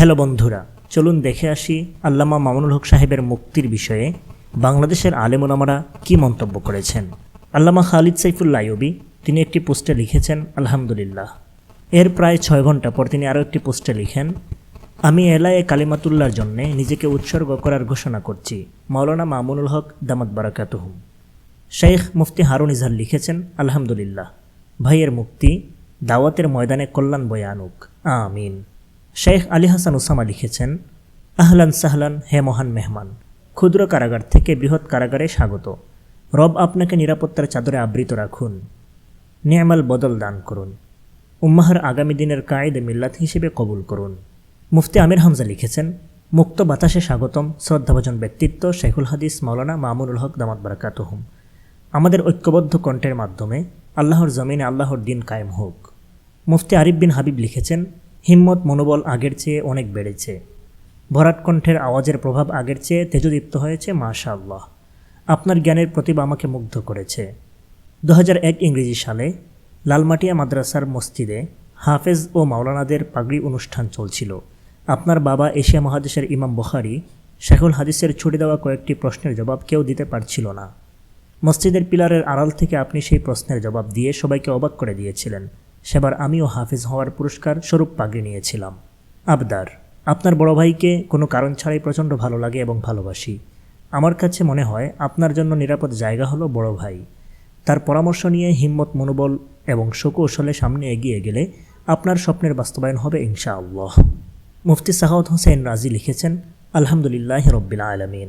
Hello বন্ধুরা, চলুন দেখে আসি আল্লামা মামুনুল হক সাহেবের মুক্তির বিষয়ে বাংলাদেশের আলেমুলামারা কি মন্তব্য করেছেন। আল্লামা খালিদ সাইফুল্লাহ আইয়ুবি, তিনি একটি পোস্টে লিখেছেন, আলহামদুলিল্লাহ। এর প্রায় ছয় ঘণ্টা পর তিনি আরও একটি পোস্টে লিখেন, আমি এলায়ে কালিমাতুল্লার জন্যে নিজেকে উৎসর্গ করার ঘোষণা করছি, মাওলানা মামুনুল হক দামাত বারাকাতুহুম শেখ মুফতি হারুন ইজহার লিখেছেন, আলহামদুলিল্লাহ। ভাইয়ের মুক্তি, দাওয়াতের ময়দানে কল্যাণ বয়ে আনুক। আমিন। শেখ আলী হাসান উসামা লিখেছেন, আহলান সাহলান, হে মহান মেহমান। ক্ষুদ্র কারাগার থেকে বৃহৎ কারাগারে স্বাগত। রব আপনাকে নিরাপত্তার চাদরে আবৃত রাখুন। নিয়ামাল বদল দান করুন। উম্মাহার আগামী দিনের কায়েদে মিল্লাত হিসেবে কবুল করুন। মুফতি আমির হামজা লিখেছেন, মুক্ত বাতাসে স্বাগতম, শ্রদ্ধাভাজন ব্যক্তিত্ব, শেখুল হাদিস, মাওলানা মামুনুল হক দামাত বারাকাতহুম আমাদের ঐক্যবদ্ধ কণ্ঠের মাধ্যমে আল্লাহর জমিনে আল্লাহর দিন কায়েম হোক। মুফতি আরিফ বিন হাবিব লিখেছেন হিম্মত মনোবল আগের চেয়ে অনেক বেড়েছে। ভরাট কণ্ঠের আওয়াজের প্রভাব আগের চেয়ে তেজদীপ্ত হয়েছে মাশা আল্লাহ আপনার জ্ঞানের প্রতিভা আমাকে মুগ্ধ করেছে। দু ইংরেজি সালে লালমাটিয়া মাদ্রাসার মসজিদে হাফেজ ও মাওলানাদের পাগড়ি অনুষ্ঠান চলছিল। আপনার বাবা এশিয়া মহাদেশের ইমাম বখারি শেখুল হাদিসের ছুটে দেওয়া কয়েকটি প্রশ্নের জবাব কেউ দিতে পারছিল না। মসজিদের পিলারের আড়াল থেকে আপনি সেই প্রশ্নের জবাব দিয়ে সবাইকে অবাক করে দিয়েছিলেন। সেবার আমিও হাফিজ হওয়ার পুরস্কার স্বরূপ পাগড়ি নিয়েছিলাম। আবদার, আপনার বড় ভাইকে কোনো কারণ ছাড়াই প্রচণ্ড ভালো লাগে এবং ভালোবাসি। আমার কাছে মনে হয় আপনার জন্য নিরাপদ জায়গা হলো বড় ভাই। তার পরামর্শ নিয়ে হিম্মত, মনোবল এবং সুকৌশলে সামনে এগিয়ে গেলে আপনার স্বপ্নের বাস্তবায়ন হবে ইনশা ইনশাআল্লাহ। মুফতি সাহাউদ হোসেন রাজি লিখেছেন, আলহামদুলিল্লাহ রব্বিল আলমিন।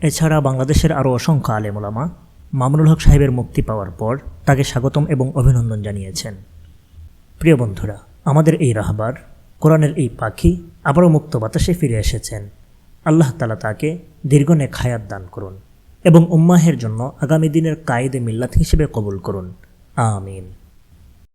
এছাড়া বাংলাদেশের আরও অসংখ্য আলেমুলামা মামুনুল হক সাহেবের মুক্তি পাওয়ার পর তাকে স্বাগতম এবং অভিনন্দন জানিয়েছেন। প্রিয় বন্ধুরা, আমাদের এই রাহবার, কোরআনের এই পাখি আবারও মুক্ত বাতাসে ফিরে এসেছেন। আল্লাহ তালা তাকে দীর্ঘনে খায়াত দান করুন এবং উম্মাহের জন্য আগামী দিনের কায়েদে মিল্লাত হিসেবে কবুল করুন। আমিন।